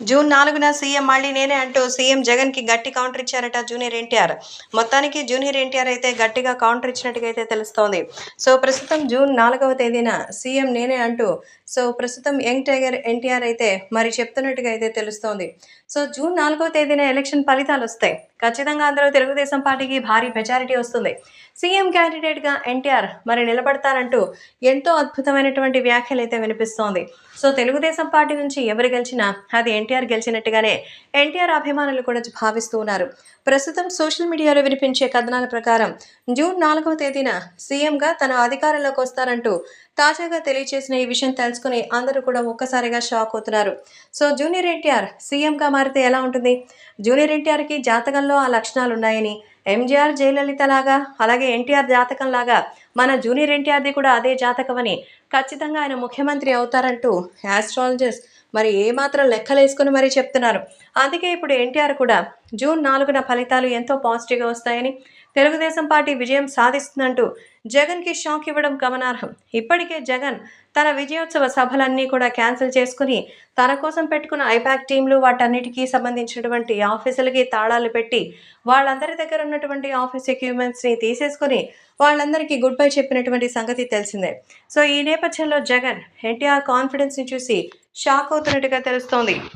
June నాలుగున CM మళ్ళీ నేనే అంటూ సీఎం జగన్కి గట్టి కౌంటర్ ఇచ్చారట జూనియర్ ఎన్టీఆర్. మొత్తానికి జూనియర్ ఎన్టీఆర్ అయితే గట్టిగా కౌంటర్ ఇచ్చినట్టుగా అయితే తెలుస్తోంది. సో ప్రస్తుతం జూన్ నాలుగవ తేదీన సీఎం నేనే అంటూ సో ప్రస్తుతం యంగ్ టైగర్ ఎన్టీఆర్ అయితే మరి చెప్తున్నట్టుగా అయితే తెలుస్తోంది. సో జూన్ నాలుగవ తేదీన ఎలక్షన్ ఫలితాలు వస్తాయి ఖచ్చితంగా అందరూ తెలుగుదేశం పార్టీకి భారీ మెజారిటీ వస్తుంది. సీఎం క్యాండిడేట్గా ఎన్టీఆర్ మరి నిలబడతారంటూ ఎంతో అద్భుతమైనటువంటి వ్యాఖ్యలు అయితే వినిపిస్తోంది. సో తెలుగుదేశం పార్టీ నుంచి ఎవరు గెలిచినా అది ఎన్టీఆర్ గెలిచినట్టుగానే ఎన్టీఆర్ అభిమానులు కూడా భావిస్తూ ఉన్నారు. ప్రస్తుతం సోషల్ మీడియాలో వినిపించే కథనాల ప్రకారం జూన్ నాలుగవ తేదీన సీఎంగా తన అధికారంలోకి వస్తారంటూ తాజాగా తెలియజేసిన ఈ విషయం తెలుసుకుని అందరూ కూడా ఒక్కసారిగా షాక్ అవుతున్నారు. సో జూనియర్ ఎన్టీఆర్ సీఎంగా మారితే ఎలా ఉంటుంది? జూనియర్ ఎన్టీఆర్కి జాతకంలో ఆ లక్షణాలు ఉన్నాయని ఎంజీఆర్ జయలలిత లాగా అలాగే ఎన్టీఆర్ జాతకం లాగా మన జూనియర్ ఎన్టీఆర్ది కూడా అదే జాతకం అని ఖచ్చితంగా ఆయన ముఖ్యమంత్రి అవుతారంటూ యాస్ట్రాలజిస్ట్ మరి ఏమాత్రం లెక్కలేసుకుని మరీ చెప్తున్నారు. అందుకే ఇప్పుడు ఎన్టీఆర్ కూడా జూన్ నాలుగున ఫలితాలు ఎంతో పాజిటివ్గా వస్తాయని తెలుగుదేశం పార్టీ విజయం సాధిస్తుందంటూ జగన్కి షాక్ ఇవ్వడం గమనార్హం. ఇప్పటికే జగన్ తన విజయోత్సవ సభలన్నీ కూడా క్యాన్సిల్ చేసుకుని తన కోసం పెట్టుకున్న ఐపాక్ టీంలు వాటన్నిటికీ సంబంధించినటువంటి ఆఫీసులకి తాళాలు పెట్టి వాళ్ళందరి దగ్గర ఉన్నటువంటి ఆఫీస్ ఎక్విప్మెంట్స్ని తీసేసుకొని వాళ్ళందరికీ గుడ్ బై చెప్పినటువంటి సంగతి తెలిసిందే. సో ఈ నేపథ్యంలో జగన్ ఎన్టీఆర్ కాన్ఫిడెన్స్ని చూసి షాక్ అవుతున్నట్టుగా తెలుస్తోంది.